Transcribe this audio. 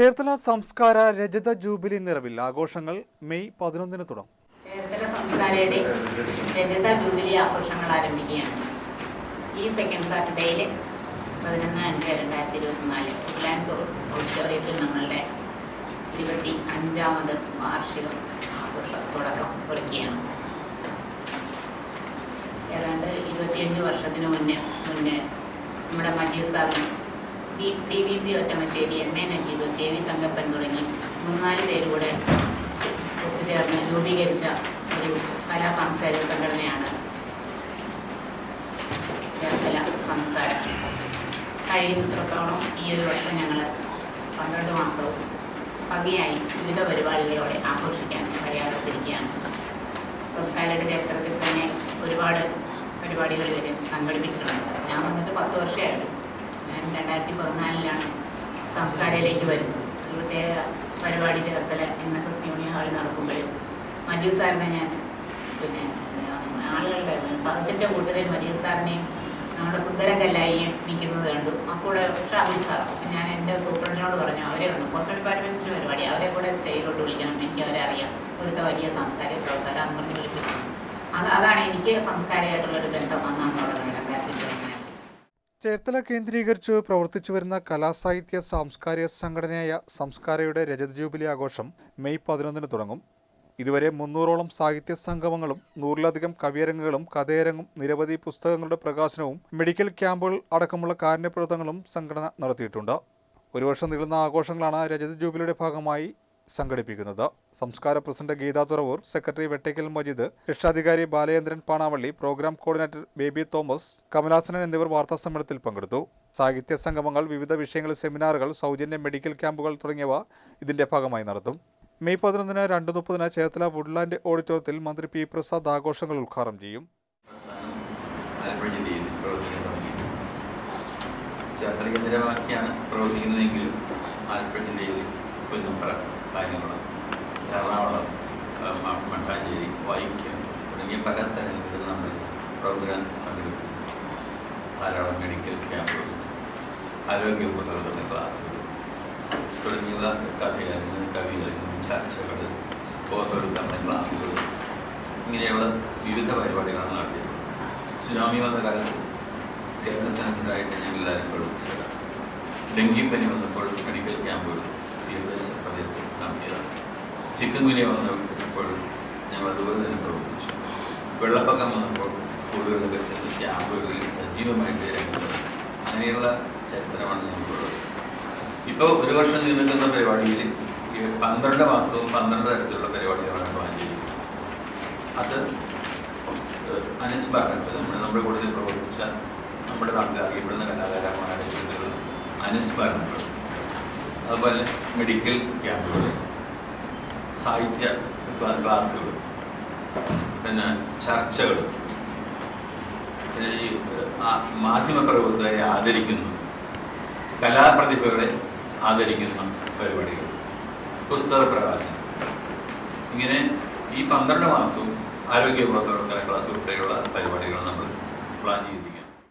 ചേർത്തല സംസ്കാര രജത ജൂബിലി നിറവിൽ ആഘോഷങ്ങൾ മെയ് പതിനൊന്നിന് തുടങ്ങും. ചേർത്തല സംസ്കാരയുടെ രജത ജൂബിലി ആഘോഷങ്ങൾ ആരംഭിക്കുകയാണ്. ഈ സെക്കൻഡ് സാറ്റർഡേയിൽ പതിനൊന്ന് അഞ്ച് രണ്ടായിരത്തി ഇരുപത്തിനാല് റിലയൻസ് ഓഡിറ്റോറിയത്തിൽ നമ്മളുടെ ഇരുപത്തി അഞ്ചാമത് വാർഷിക ആഘോഷ തുടക്കം കുറിക്കുകയാണ് ഏതാണ്ട് ഇരുപത്തിയഞ്ച് വർഷത്തിന് മുന്നേ മുന്നേ നമ്മുടെ മജീദ് സാറിന് T V P Ottamassery M A Najeeb K V Thankappan തുടങ്ങി മൂന്നാൽ പേരുകൂടെ ഒത്തുചേർന്ന് രൂപീകരിച്ച ഒരു കലാ സാംസ്കാരിക സംഘടനയാണ് ചേർത്തല സംസ്കാരം. കഴിയുന്നിടത്തോളം ഈ ഒരു വർഷം ഞങ്ങൾ പന്ത്രണ്ട് മാസവും പകയായി വിവിധ പരിപാടികളോടെ ആഘോഷിക്കാൻ തയ്യാറെടുത്തിരിക്കുകയാണ്. സംസ്കാരയുടെ ചരിത്രത്തിൽ തന്നെ ഒരുപാട് പരിപാടികൾ ഇവർ സംഘടിപ്പിച്ചിട്ടുണ്ട്. ഞാൻ വന്നിട്ട് പത്ത് വർഷമായുള്ളൂ. രണ്ടായിരത്തി പതിനാലിലാണ് സംസ്കാരയിലേക്ക് വരുന്നത്. ഒരു പ്രത്യേക പരിപാടി Cherthala N S S union ഹാളിൽ നടക്കുമ്പോൾ മജീദ് സാറിനെ ഞാൻ പിന്നെ ആളുകളുടെ സദസ്സിന്റെ കൂട്ടത്തിൽ മജീദ് സാറിനെയും നമ്മുടെ സുന്ദരം കല്ലായിയും നിൽക്കുന്നത് കണ്ടു. അക്കൂടെ ഷാബിൽ സാർ ഞാൻ എന്റെ സൂപ്രണ്ടിനോട് പറഞ്ഞു അവരെ വന്നു പോസ്റ്റൽ ഡിപ്പാർട്ട്മെന്റിന്റെ പരിപാടി അവരെ കൂടെ സ്റ്റേജിലോട്ട് വിളിക്കണം. എനിക്ക് അവരെ അറിയാം. ഇവിടുത്തെ വലിയ സാംസ്കാരിക പ്രവർത്തകരാന്ന് പറഞ്ഞ് വിളിപ്പിച്ചു. അത് അതാണ് എനിക്ക് സംസ്കാരമായിട്ടുള്ളൊരു ബന്ധം ചേർത്തല കേന്ദ്രീകരിച്ച് പ്രവർത്തിച്ചു വരുന്ന കലാസാഹിത്യ സാംസ്കാരിക സംഘടനയായ സംസ്കാരയുടെ രജത ജൂബിലി ആഘോഷം മെയ് പതിനൊന്നിന് തുടങ്ങും. ഇതുവരെ മുന്നൂറോളം സാഹിത്യ സംഗമങ്ങളും നൂറിലധികം കവിയരങ്ങുകളും കഥയരങ്ങും നിരവധി പുസ്തകങ്ങളുടെ പ്രകാശനവും മെഡിക്കൽ ക്യാമ്പുകൾ അടക്കമുള്ള കാരുണ്യപ്രവർത്തനങ്ങളും സംഘടന നടത്തിയിട്ടുണ്ട്. ഒരു വർഷം നീളുന്ന ആഘോഷങ്ങളാണ് രജത ജൂബിലിയുടെ ഭാഗമായി സംഘടിപ്പിക്കുന്നത്. സംസ്കാര പ്രസിഡന്റ് ഗീതാ തുറവൂർ സെക്രട്ടറി വെട്ടയ്ക്കൽ മജീദ് രക്ഷാധികാരി Balachandran Panavally programme coordinator baby Thomas Kamalasanan എന്നിവർ വാർത്താസമ്മേളനത്തിൽ പങ്കെടുത്തു. സാഹിത്യ സംഗമങ്ങൾ വിവിധ വിഷയങ്ങളിൽ സെമിനാറുകൾ സൗജന്യ മെഡിക്കൽ ക്യാമ്പുകൾ തുടങ്ങിയവ ഇതിന്റെ ഭാഗമായി നടത്തും. മെയ് പതിനൊന്നിന് രണ്ട് മുപ്പതിന് ചേർത്തല വുഡ്ലാൻഡ് ഓഡിറ്റോറിയത്തിൽ മന്ത്രി പി പ്രസാദ് ആഘോഷങ്ങൾ ഉദ്ഘാടനം ചെയ്യും. ചേർത്തല കേന്ദ്രമാക്കിയാണ് പ്രവർത്തിക്കുന്നതെങ്കിലും ആലപ്പുഴ ജില്ലയിൽ കായംകുളം എറണാകുളം മണ്ണാഞ്ചേരി വൈക്കം തുടങ്ങിയ പല സ്ഥലങ്ങളിൽ നമ്മൾ പ്രോഗ്രാംസ് സംഘടിപ്പിക്കുന്നു. ധാരാളം മെഡിക്കൽ ക്യാമ്പുകൾ ആരോഗ്യ ഉപകരണ ക്ലാസ്സുകൾ തുടങ്ങിയവ കഥയരങ്ങ് കവിയരങ്ങ് ചർച്ചകൾ ബോധവൽക്കരണ ക്ലാസ്സുകൾ ഇങ്ങനെയുള്ള വിവിധ പരിപാടികളാണ് നടത്തിയത് സുനാമി വന്ന കാലത്ത് സേവന സന്നദ്ധരായിട്ട് ഞങ്ങൾ എല്ലാവരും പ്രവർത്തിച്ചതാണ് ഡെങ്കിപ്പനി വന്നപ്പോൾ മെഡിക്കൽ ക്യാമ്പുകൾ തീരദേശ പ്രദേശത്ത് നടത്തിയതാണ് ചിക്കൻ ഗുനിയ വന്നപ്പോഴും ഞങ്ങൾ അതുപോലെ തന്നെ പ്രവർത്തിച്ചു. വെള്ളപ്പൊക്കം വന്നപ്പോൾ സ്കൂളുകളിലൊക്കെ ചെന്ന് ക്യാമ്പുകളിൽ സജീവമായിട്ട് രംഗത്ത് അങ്ങനെയുള്ള ചരിത്രമാണ് ഞങ്ങൾക്കുള്ളത് ഇപ്പോൾ ഒരു വർഷം നീണ്ടുന്ന പരിപാടിയിൽ പന്ത്രണ്ട് മാസവും പന്ത്രണ്ട് തരത്തിലുള്ള പരിപാടികളാണ് പ്ലാൻ ചെയ്യുന്നത് അത് അനുസ്മരണത്തിൽ നമ്മൾ നമ്മുടെ കൂടുതൽ പ്രവർത്തിച്ച നമ്മുടെ നാട്ടിൽ അറിയപ്പെടുന്ന കലാകാരന്മാരുടെ അനുസ്മരണങ്ങൾ അതുപോലെ മെഡിക്കൽ ക്യാമ്പുകൾ സാഹിത്യ ക്ലാ- ക്ലാസ്സുകൾ പിന്നെ ചർച്ചകൾ. പിന്നെ ഈ മാധ്യമ പ്രവർത്തകരെ മാധ്യമപ്രവർത്തകരെ ആദരിക്കുന്നു. കലാപ്രതിഭകളെ ആദരിക്കുന്ന പരിപാടികൾ. പുസ്തക പ്രകാശനം. ഇങ്ങനെ ഈ പന്ത്രണ്ട് മാസവും ആരോഗ്യ പ്രവർത്തകരുടെ ക്ലാസ് ഉൾപ്പെടെയുള്ള പരിപാടികൾ നമ്മൾ പ്ലാൻ ചെയ്തിരിക്കുന്നു.